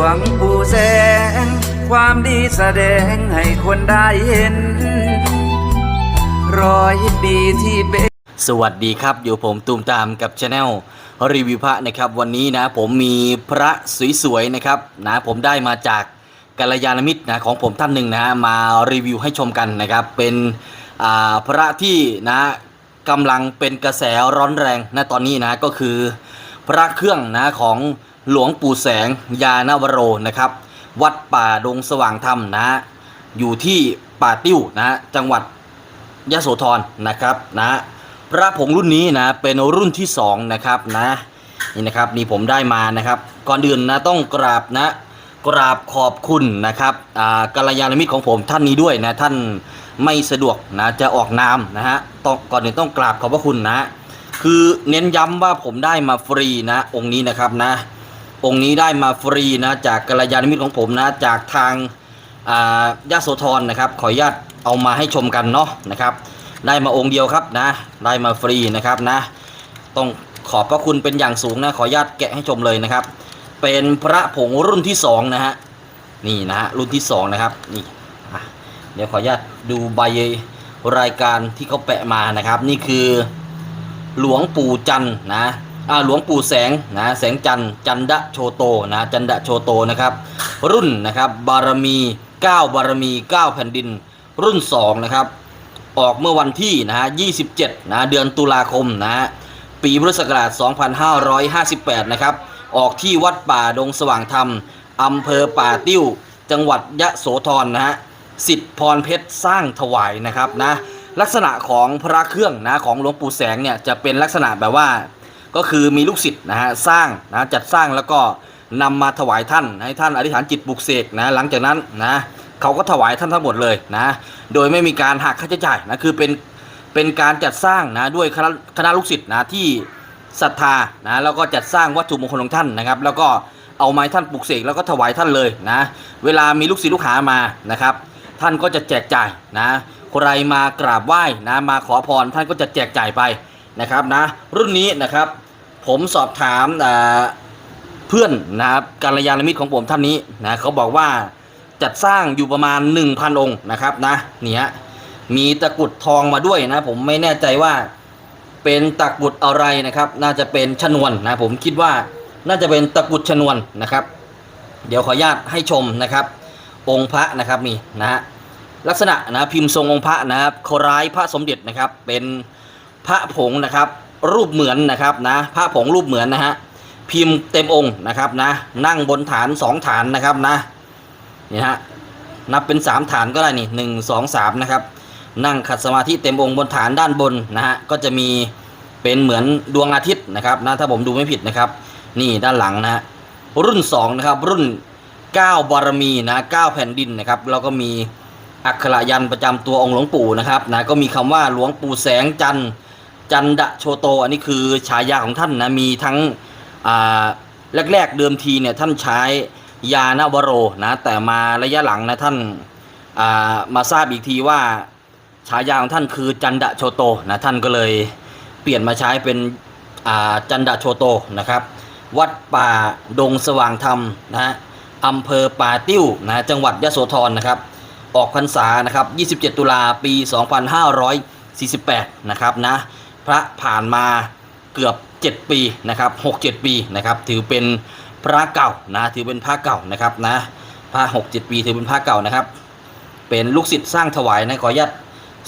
วงปู่แสง ความดีแสดงให้คนได้เห็น ร้อยปีที่เป็นสวัสดีครับ อยู่ผมตูมตามกับช anel รีวิวพระนะครับ วันนี้นะผมมีพระสวยๆนะครับนะผมได้มาจากกัลยาณมิตรนะของผมท่านหนึ่งนะมารีวิวให้ชมกันนะครับ เป็นพระที่นะกำลังเป็นกระแสร้อนแรงนะตอนนี้นะก็คือพระเครื่องนะของ หลวงปู่แสงยานวโรนะครับ วัดป่าดงสว่างธรรมนะอยู่ที่ป่าติ้วนะจังหวัดยะโสธรนะครับนะพระผงรุ่นนี้นะเป็นรุ่นที่สองนะครับนะนี่นะครับนี่ผมได้มานะครับ ก่อนอื่นนะต้องกราบนะกราบขอบคุณนะครับอ่ากัลยาณมิตรของผมท่านนี้ด้วยนะท่านไม่สะดวกนะจะออกนามนะฮะต้องก่อนอื่นต้องกราบขอบพระคุณนะ คือเน้นย้ำว่าผมได้มาฟรีนะองค์นี้นะครับนะ องค์นี้ได้มาฟรีนะจากกัลยาณมิตรของผมนะจากทางอ่าโสธรนะครับ ขออนุญาตเอามาให้ชมกันเนาะนะครับ ได้มาองค์เดียวครับนะ ได้มาฟรีนะครับนะ ต้องขอบพระคุณเป็นอย่างสูงนะ ขออนุญาตแกะให้ชมเลยนะครับ เป็นพระผงรุ่นที่สองนะฮะนี่นะฮะรุ่นที่สองนะครับนี่เดี๋ยวขออนุญาตดูใบรายการที่เขาแปะมานะครับ นี่คือหลวงปู่จันนะ หลวงปู่แสงนะแสงจันจันดะโชโตนะจันดะโชโตนะครับรุ่นนะครับบารมี 9 บารมี 9 แผ่นดิน รุ่น2นะครับออกเมื่อวันที่นะฮะ27นะเดือนตุลาคมนะฮะปีพุทธศักราช 2558 นะครับ ออกที่วัดป่าดงสว่างธรรม อำเภอป่าติ้ว จังหวัดยะโสธรนะฮะ สิทธิพรเพชรสร้างถวายนะครับนะ ลักษณะของพระเครื่องนะของหลวงปู่แสงเนี่ยจะเป็นลักษณะแบบว่า ก็คือมีลูกศิษย์นะฮะสร้างนะจัดสร้างแล้วก็นำมาถวายท่านให้ท่านอธิษฐานจิตปลุกเสกนะหลังจากนั้นนะเขาก็ถวายท่านทั้งหมดเลยนะโดยไม่มีการหักค่าใช้จ่ายนะคือเป็นเป็นการจัดสร้างนะด้วยคณะคณะลูกศิษย์นะที่ศรัทธานะแล้วก็จัดสร้างวัตถุมงคลของท่านนะครับ แล้วก็เอาไม้ท่านปลุกเสกแล้วก็ถวายท่านเลยนะเวลามีลูกศิษย์ลูกหามานะครับ ท่านก็จะแจกจ่ายนะใครมากราบไหว้นะมาขอพรท่านก็จะแจกจ่ายไป นะครับนะรุ่นนี้นะครับ ผมสอบถามเพื่อนนะครับการยานมิตรของผมท่านนี้นะเขาบอกว่าจัดสร้างอยู่ประมาณ 1,000 องค์นะครับนะเนี่ยมีตะกุดทองมาด้วยนะ ผมไม่แน่ใจว่าเป็นตะกุดอะไรนะครับ น่าจะเป็นชนวนนะผมคิดว่าน่าจะเป็นตะกุดชนวนนะครับ เดี๋ยวขออนุญาตให้ชมนะครับ องค์พระนะครับนี่นะฮะลักษณะนะพิมพ์ทรงองค์พระนะครับคล้ายพระสมเด็จนะครับเป็น พระผงนะครับ รูปเหมือนนะครับนะพระผงรูปเหมือนนะฮะพิมพ์เต็มองค์นะครับนะ นั่งบนฐานสองฐานนะครับนะนี่ฮะนับเป็นสามฐานก็ได้นี่หนึ่งสองสามนะครับนั่งขัดสมาธิเต็มองค์บนฐานด้านบนนะฮะก็จะมีเป็นเหมือนดวงอาทิตย์นะครับนะถ้าผมดูไม่ผิดนะครับ นี่ด้านหลังนะฮะรุ่นสองนะครับรุ่น 9 บารมีนะ9แผ่นดินนะครับแล้วก็มีอักขระยันประจำตัวองค์หลวงปู่นะครับนะก็มีคำว่าหลวงปู่แสงจันทร์ จันดะโชโต อันนี้คือฉายาของท่านนะมีทั้งแรกๆเดิมทีเนี่ยท่านใช้ยานวโรนะแต่มาระยะหลังนะท่านามาทราบอีกทีว่าฉายาของท่านคือจันดะโชโตนะท่านก็เลยเปลี่ยนมาใช้เป็นจันดะโชโตนะครับ วัดป่าดงสว่างธรรมนะฮะอำเภอป่าติ้วนะจังหวัดยะโสธรนะครับ ออกพรรษานะครับ 27 ตุลาปี 2548 นะครับนะ พระผ่านมาเกือบ 7 ปีนะครับ6-7 ปีนะครับถือเป็นพระเก่านะถือเป็นพระเก่านะครับนะพระ6-7 ปีถือเป็นพระเก่านะครับ เป็นลูกศิษย์สร้างถวายนะขออนุญาต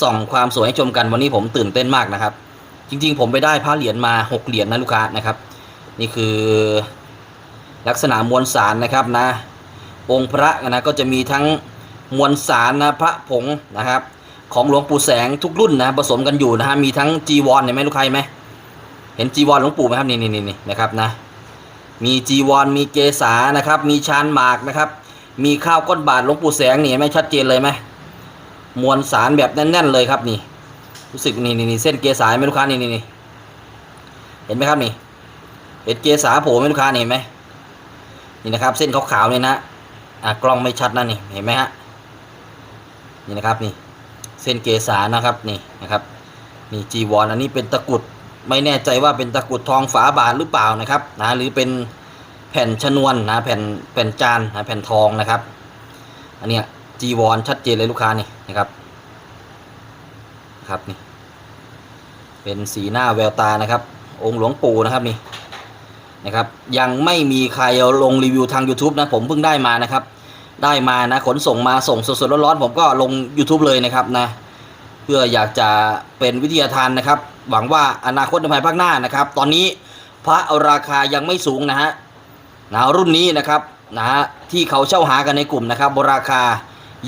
ส่องความสวยให้ชมกันวันนี้ผมตื่นเต้นมากนะครับ จริงๆ ผมไปได้พระเหรียญมา 6 เหรียญนะลูกค้านะครับ นี่คือลักษณะมวลสารนะครับนะองค์พระนะก็จะมีทั้งมวลสารนะพระผงนะครับ ของหลวงปู่แสงทุกรุ่นนะผสมกันอยู่นะฮะมีทั้งจีวรเห็นไหมลูกใครไหมเห็นจีวรหลวงปู่ไหมครับนี่นี่นี่นะครับนะมีจีวรมีเกษานะครับ มีชานหมากนะครับ มีข้าวก้นบาทหลวงปู่แสงนี่ไหม่ชัดเจนเลยไหมมวลสารแบบแน่นๆเลยครับนี่ รู้สึกนี่นี่นี่เส้นเกษาไหมลูกค้านี่นี่นี่เห็นไหมครับนี่เห็นเกษาโผล่ไหมลูกค้านี่เห็นไหมนี่นะครับ เส้นขาวๆเนี่ยนะอะกล้องไม่ชัดนะนี่เห็นไหมฮะนี่นะครับนี่ ส้นเกษานะครับนี่นะครับนี่จีวรออันนี้เป็นตะกุดไม่แน่ใจว่าเป็นตะกุดทองฝาบาทหรือเปล่านะครับนะหรือเป็นแผ่นชนวนนะแผ่นแผ่นจานนะแผ่นทองนะครับ อันเนี้ยจีวรชัดเจนเลยลูกค้านี่นะครับครับนี่เป็นสีหน้าแววตานะครับ องค์หลวงปู่นะครับนี่นะครับ ยังไม่มีใครลงรีวิวทาง YouTube นะผมเพิ่งได้มานะครับ ได้มานะขนส่งมาส่งสดๆร้อนๆผมก็ลง YouTube เลยนะครับนะ เพื่ออยากจะเป็นวิทยาทานนะครับ หวังว่าอนาคตในภายภาคหน้านะครับ ตอนนี้พระราคายังไม่สูงนะฮะนะรุ่นนี้นะครับนะฮะที่เขาเช่าหากันในกลุ่มนะครับราคา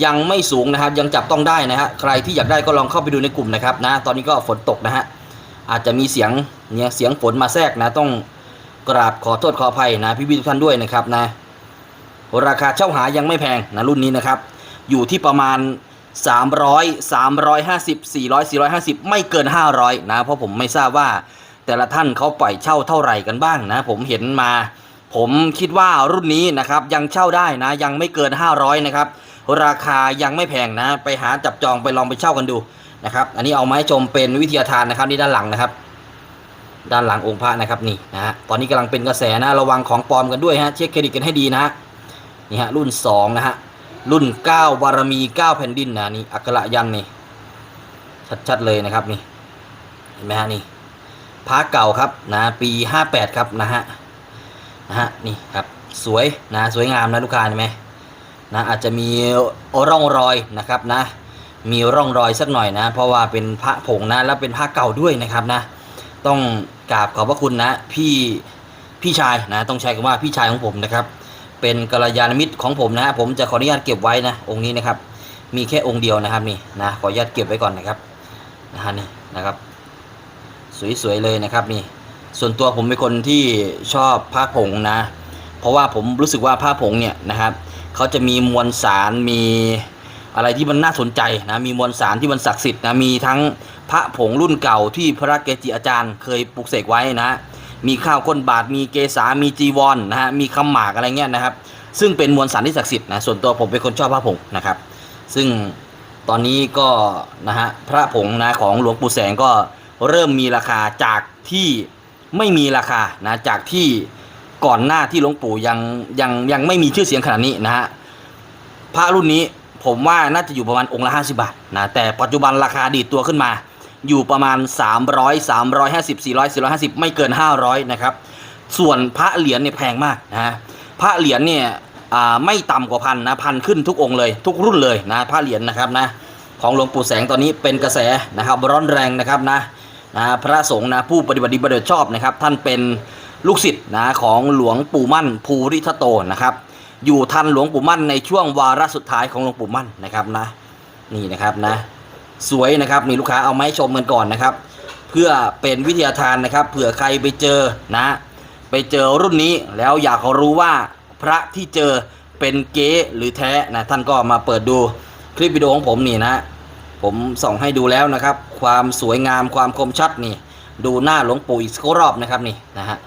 ยังไม่สูงนะครับ ยังจับต้องได้นะฮะใครที่อยากได้ก็ลองเข้าไปดูในกลุ่มนะครับนะตอนนี้ก็ฝนตกนะฮะอาจจะมีเสียงเนี่ยเสียงฝนมาแทรกนะต้องกราบขอโทษขออภัยนะพี่ๆทุกท่านด้วยนะครับนะ ราคาเช่าหายังไม่แพงนะรุ่นนี้นะครับ อยู่ที่ประมาณ 300 350 400 450 ไม่เกิน 500 นะ เพราะผมไม่ทราบว่าแต่ละท่านเขาปล่อยเช่าเท่าไหร่กันบ้างนะ ผมเห็นมา ผมคิดว่ารุ่นนี้นะครับยังเช่าได้นะ ยังไม่เกิน 500 นะครับ ราคายังไม่แพงนะ ไปหาจับจองไปลองไปเช่ากันดูนะครับ อันนี้เอามาให้ชมเป็นวิทยาทานนะครับนี่ด้านหลังนะครับด้านหลังองค์พระนะครับนี่นะฮะตอนนี้กำลังเป็นกระแสนะระวังของปลอมกันด้วยฮะเช็คเครดิตกันให้ดีนะฮะ นี่ฮะรุ่น2นะฮะรุ่น9บารมี9แผ่นดินนะนี่อักระยันนี่ชัดๆเลยนะครับนี่เห็นไหมฮะนี่พระเก่าครับนะปี58ครับนะฮะนะฮะนี่ครับสวยนะสวยงามนะลูกค้าเห็นไหมนะอาจจะมีร่องรอยนะครับนะมีร่องรอยสักหน่อยนะ เพราะว่าเป็นพระผงนะแล้วเป็นพระเก่าด้วยนะครับนะ ต้องกราบขอบพระคุณนะพี่พี่ชายนะต้องใช้คำว่าพี่ชายของผมนะครับ เป็นกัลยาณมิตรของผมนะฮะผมจะขออนุญาตเก็บไว้นะ องค์นี้นะครับ มีแค่องค์เดียวนะครับนี่นะขออนุญาตเก็บไว้ก่อนนะครับนะฮะนี่นะครับ สวยๆเลยนะครับนี่ ส่วนตัวผมเป็นคนที่ชอบผ้าผงนะ เพราะว่าผมรู้สึกว่าผ้าผงเนี่ยนะครับเขาจะมีมวลสารมีอะไรที่มันน่าสนใจนะมีมวลสารที่มันศักดิ์สิทธิ์นะมีทั้งพระผงรุ่นเก่าที่พระเกจิอาจารย์เคยปลุกเสกไว้นะ มีข้าวก้นบาท มีเกษามีจีวรนนะฮะมีคำหมากอะไรเงี้ยนะครับ ซึ่งเป็นมวลสารที่ศักดิ์สิทธิ์นะส่วนตัวผมเป็นคนชอบพระผงนะครับ ซึ่งตอนนี้ก็นะฮะพระผงนะของหลวงปู่แสงก็เริ่มมีราคาจากที่ไม่มีราคานะจากที่ก่อนหน้าที่หลวงปู่ยังยังยังไม่มีชื่อเสียงขนาดนี้นะฮะพระรุ่นนี้ผมว่าน่าจะอยู่ประมาณองค์ละ 50 บาทนะแต่ปัจจุบันราคาดีดตัวขึ้นมา อยู่ประมาณ 300 350 400 450 ไม่เกิน 500 นะครับ ส่วนพระเหรียญเนี่ยแพงมากนะพระเหรียญเนี่ยไม่ต่ำกว่าพันนะพันขึ้นทุกองค์เลยทุกรุ่นเลยนะพระเหรียญนะครับนะของหลวงปู่แสงตอนนี้เป็นกระแสนะครับ ร้อนแรงนะครับนะนะพระสงฆ์นะผู้ปฏิบัติดีปฏิบัติชอบนะครับ ท่านเป็นลูกศิษย์นะของหลวงปู่มั่นภูริทัตโตนะครับ อยู่ทันหลวงปู่มั่นในช่วงวาระสุดท้ายของหลวงปู่มั่นนะครับนะนี่นะครับนะ สวยนะครับมีลูกค้าเอามาให้ชมกันก่อนนะครับ เพื่อเป็นวิทยาทานนะครับ เผื่อใครไปเจอนะ ไปเจอรุ่นนี้แล้วอยากรู้ว่าพระที่เจอเป็นเก๊หรือแท้นะท่านก็มาเปิดดูคลิปวิดีโอของผมนี่นะ ผมส่องให้ดูแล้วนะครับ ความสวยงามความคมชัดนี่ ดูหน้าหลวงปู่อีกสักรอบนะครับนี่นะฮะ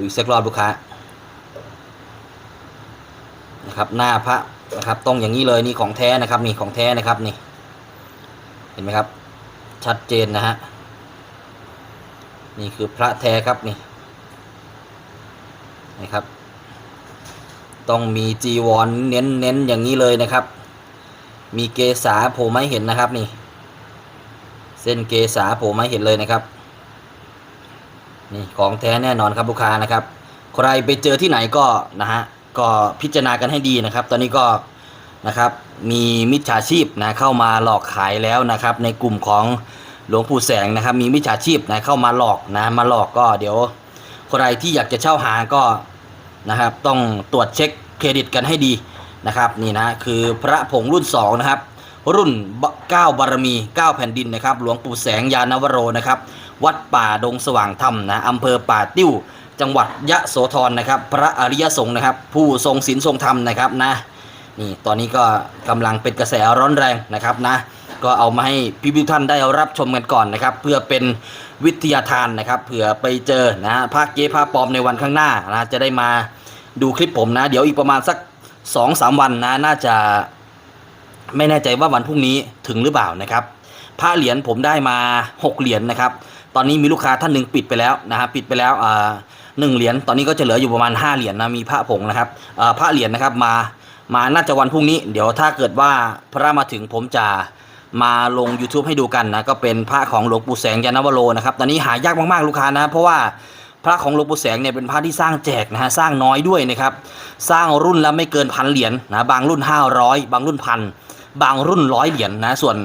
อีกสักรอบลูกค้านะครับหน้าพระ นะครับต้องอย่างนี้เลยนี่ของแท้นะครับนี่ของแท้นะครับนี่ เห็นไหมครับ ชัดเจนนะฮะนี่คือพระแท้ครับนี่นะครับ ต้องมีจีวรเน้นเน้นอย่างนี้เลยนะครับ มีเกษาโผล่ไม่เห็นนะครับนี่ เส้นเกษาโผล่ไม่เห็นเลยนะครับ นี่ของแท้แน่นอนครับลูกค้านะครับ ใครไปเจอที่ไหนก็นะฮะ ก็พิจารณากันให้ดีนะครับ ตอนนี้ก็นะครับมีมิจฉาชีพนะเข้ามาหลอกขายแล้วนะครับ ในกลุ่มของหลวงปู่แสงนะครับ มีมิจฉาชีพนะเข้ามาหลอกนะมาหลอกก็เดี๋ยวใครที่อยากจะเช่าหาก็นะครับ ต้องตรวจเช็คเครดิตกันให้ดีนะครับนี่นะคือพระผงรุ่นสองนะครับรุ่นเก้าบารมี 9 แผ่นดินนะครับ หลวงปู่แสงยานวโรนะครับ วัดป่าดงสว่างธรรมนะอำเภอป่าติ้ว จังหวัดยะโสธรนะครับ พระอริยสงฆ์นะครับ ผู้ทรงศีลทรงธรรมนะครับนะนี่ตอนนี้ก็กำลังเป็นกระแสร้อนแรงนะครับนะก็เอามาให้พี่พิท่านได้รับชมกันก่อนนะครับ เพื่อเป็นวิทยาทานนะครับเผื่อไปเจอนะภาคเก๊ภาคปลอมในวันข้างหน้านะจะได้มาดูคลิปผมนะ เดี๋ยวอีกประมาณสัก2อสวันนะน่าจะไม่แน่ใจว่าวันพรุ่งนี้ถึงหรือเปล่านะครับผ้าเหรียญผมได้มา 6 เหรียญนะครับ ตอนนี้มีลูกค้าท่านหนึ่งปิดไปแล้วนะฮะปิดไปแล้วอ่า หนึ่งเหรียญตอนนี้ก็จะเหลืออยู่ประมาณห้าเหรียญนะมีพระผงนะครับพระเหรียญนะครับมามาน่าจะวันพรุ่งนี้ เดี๋ยวถ้าเกิดว่าพระมาถึงผมจะมาลง YouTube ให้ดูกันนะก็เป็นพระของหลวงปู่แสงยานวโรนะครับตอนนี้หายากมากๆลูกค้านะ เพราะว่าพระของหลวงปู่แสงเนี่ยเป็นพระที่สร้างแจกนะฮะสร้างน้อยด้วยนะครับสร้างรุ่นละไม่เกินพันเหรียญนะบางรุ่น 500 บางรุ่นพันบางรุ่นร้อยเหรียญนะส่วน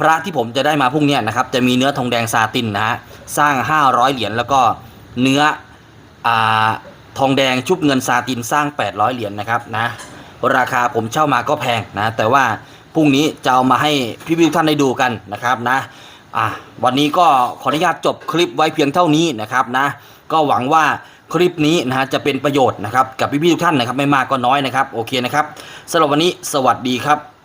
พระที่ผมจะได้มาพรุ่งนี้นะครับจะมีเนื้อทองแดงซาตินนะฮะสร้าง 500 เหรียญแล้วก็เนื้อ อาทองแดงชุบเงินซาตินสร้าง 800 เหรียญนะครับนะราคาผมเช่ามาก็แพงนะแต่ว่าพรุ่งนี้จะเอามาให้พี่ๆทุกท่านได้ดูกันนะครับนะอะวันนี้ก็ขออนุญาตจบคลิปไว้เพียงเท่านี้นะครับนะก็หวังว่าคลิปนี้นะฮะจะเป็นประโยชน์นะครับกับพี่ๆทุกท่านนะครับไม่มากก็น้อยนะครับโอเคนะครับสำหรับวันนี้สวัสดีครับ